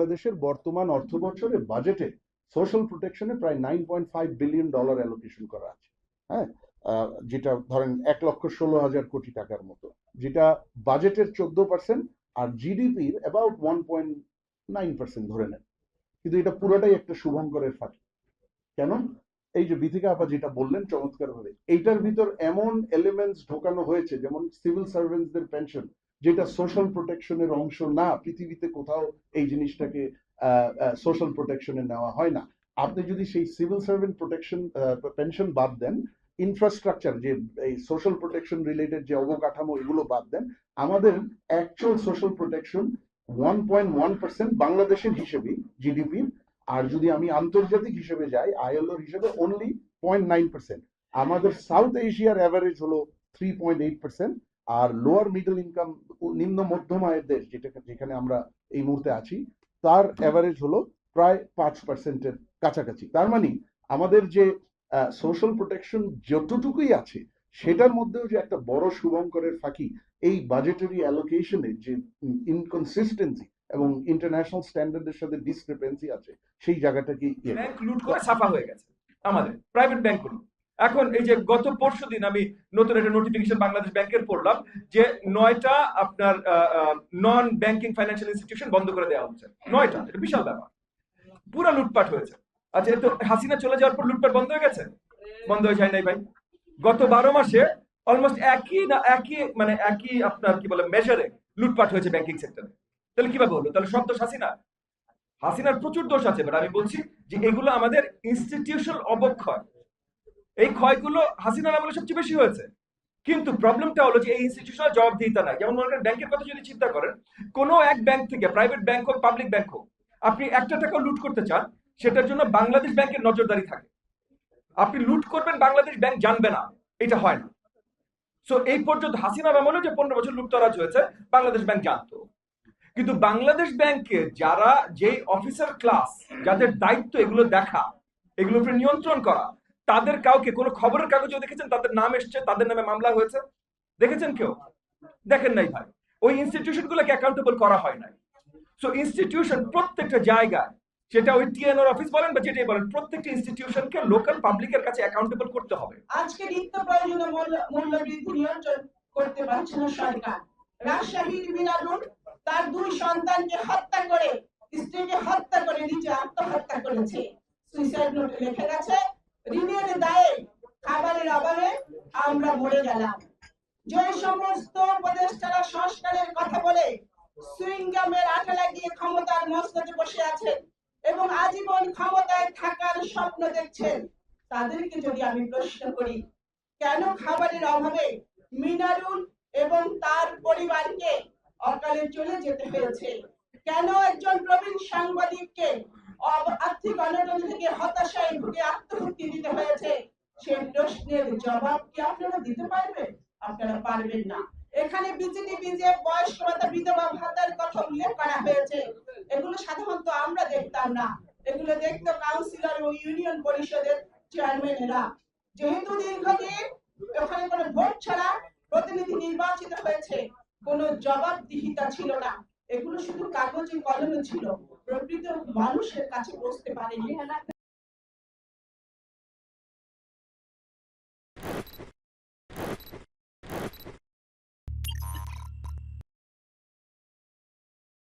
বাংলাদেশের বর্তমান অর্থ বছরে বাজেটে সোশ্যাল প্রোটেকশনে প্রায় nine point five billion dollar allocation করা আছে। হ্যাঁ? যেটা ধরেন এক লক্ষ ষোলো হাজার কোটি টাকার মতো, যেটা বাজেটের চোদ্দ পার্সেন্ট আর জিডিপির about one point nine percent ধরে নেন। কিন্তু এটা পুরোটাই একটা শুভঙ্করের ফাঁকি। কেন? এই যে বিথিকা আপা যেটা বললেন চমৎকার ভাবে এইটার ভিতর এমন এলিমেন্টস ঢোকানো হয়েছে, যেমন সিভিল সার্ভেন্টসদের পেনশন যেটা সোশ্যাল প্রোটেকশনের অংশ না, পৃথিবীতে কোথাও এই জিনিসটাকে সোশ্যাল প্রোটেকশনে নেওয়া হয় না। আপনি যদি সেই সিভিল সার্ভেন্ট প্রোটেকশন পেনশন বাদ দেন ইনফ্রাস্ট্রাকচার যে, এই সোশ্যাল প্রোটেকশন রিলেটেড যে অবকাঠামো, এগুলো বাদ দেন, আমাদের actual social protection one point one percent বাংলাদেশের হিসেবে জিডিপির আর যদি আমি আন্তর্জাতিক হিসেবে যাই আইএলওর হিসেবে অনলি পয়েন্ট নাইন পার্সেন্ট আমাদের সাউথ এশিয়ার অ্যাভারেজ হলো থ্রি পয়েন্ট এইট পার্সেন্ট আর লোয়ার মিডল ইনকাম নিম্ন মধ্যম আয়ের দেশ যেটা যেখানে আমরা এই মুহূর্তে আছি তার অ্যাভারেজ হলো প্রায় পাঁচ পার্সেন্টের কাছাকাছি। তার মানে আমাদের যে সোশ্যাল প্রোটেকশন যতটুকুই আছে সেটার মধ্যেও যে একটা বড় শুভঙ্করের ফাঁকি এই বাজেটারি অ্যালোকেশনের যে ইনকনসিস্টেন্সি এবং ইন্টারন্যাশনাল স্ট্যান্ডার্ডের সাথে ডিসক্রিপেন্সি আছে সেই জায়গাটাকে ইয়ে ব্যাংক লুট করে সাফা হয়ে গেছে আমাদের। প্রাইভেট ব্যাংকগুলো এখন এই যে গত পরশু দিন আমি নতুন একটা নোটিফিকেশন বাংলাদেশ ব্যাংকের পড়লাম যে নয়টা আপনার নন ব্যাংকিং ফাইন্যান্সিয়াল ইনস্টিটিউশন বন্ধ করে দেওয়া হচ্ছে। নয়টা, এটা বিশাল ব্যাপার। পুরো লুটপাট হয়েছে। আচ্ছা তো হাসিনা চলে যাওয়ার পর লুটপাট বন্ধ হয়ে গেছে? বন্ধ হয়ে যায় নাই ভাই। গত বারো মাসে অলমোস্ট একই না, একই মানে একই আপনার কি বলে মেজারে লুটপাট হয়েছে ব্যাংকিং সেক্টরে তাহলে কীভাবে হলো? তাহলে সব দোষ হাসিনা। হাসিনার প্রচুর দোষ আছে বাট আমি বলছি যে এগুলো আমাদের ইনস্টিটিউশনাল অবক্ষয়। এই ক্ষয়গুলো হাসিনার আমলে সবচেয়ে বেশি হয়েছে। কিন্তু প্রবলেমটা হলো যে এই ইনস্টিটিউশনাল জবাবদিহিতা নাই। যেমন মনে করেন ব্যাংকের কথা যদি চিন্তা করেন, কোনো এক ব্যাংক থেকে প্রাইভেট ব্যাংক হোক পাবলিক ব্যাংক হোক, আপনি একটা টাকা লুট করতে চান, সেটার জন্য বাংলাদেশ ব্যাংকের নজরদারি থাকে। আপনি লুট করবেন, বাংলাদেশ ব্যাংক জানবে না। এটা হয় না। সো এই পর্যন্ত হাসিনার আমলে যে পনেরো বছর লুটতরাজ হয়েছে, বাংলাদেশ ব্যাংক জানতো। কিন্তু বাংলাদেশ ব্যাংকে যারা যেই অফিসার ক্লাস যাদের দায়িত্ব এগুলো দেখা, এগুলোর উপরে নিয়ন্ত্রণ করা তাদের কাউকে, কোনো খবরের কাগজে দেখেছেন? তাদের নাম এসছে, তাদের নামে মামলা হয়েছে। দেখেছেন কেউ? দেখেন নাই ভাই। ওই ইনস্টিটিউশন গুলোকে অ্যাকাউন্টেবল করা হয় নাই। সো ইনস্টিটিউশন প্রত্যেকটা জায়গায় সেটা ওই টিএনওর অফিস বলেন বা যেটাই বলেন, প্রত্যেকটা ইনস্টিটিউশনকে লোকাল পাবলিকের কাছে অ্যাকাউন্টেবল করতে হবে। আজকে নিত্য প্রয়োজনীয় মূল্য- মূল্যবৃদ্ধি নিয়ন্ত্রণ করতে পারছে না সরকার। রাজশাহীর মিনারুল তার দুই সন্তানকে হত্যা করে, স্ত্রীকে হত্যা করে, নিজে আত্মহত্যা করেছে। সুইসাইড নোটে লেখা গেছে অভাবে আমরা মরে গেলাম। যে সমস্ত উপদেষ্টারা সংস্কারের কথা বলে সুইংগামের ক্ষমতার মস্তকে বসে আছেন এবং আজীবন ক্ষমতায় থাকার স্বপ্ন দেখছেন, তাদেরকে যদি আমি প্রশ্ন করি, কেন খাবারের অভাবে মিনারুল এবং তার পরিবারকে অকালে চলে যেতে হয়েছে? কেন একজন প্রবীণ সাংবাদিককে আর্থিক অনটন থেকে হতাশায় ভুগে আত্মহত্যা দিতে হয়েছে? সেই প্রশ্নের জবাব কি আপনারা দিতে পারবেন? আপনারা পারবেন না। এখানে বিজেপি বিজেপ বয়স্ক ভাতা, বিধবা ভাতার কথা উল্লেখ করা হয়েছে। এগুলো সাধারণত আমরা দেখতাম না। এগুলো দেখতো কাউন্সিলর ও ইউনিয়ন পরিষদের চেয়ারম্যানেরা যেহেতু দীর্ঘদিন ওখানে কোনো ভোট ছাড়া প্রতিনিধি নির্বাচিত হয়েছে, কোনো জবাবদিহিতা ছিল না। এগুলো শুধু কাগজে কলমে ছিল। প্রকৃত মানুষের কাছে পৌঁছতে পারেনি।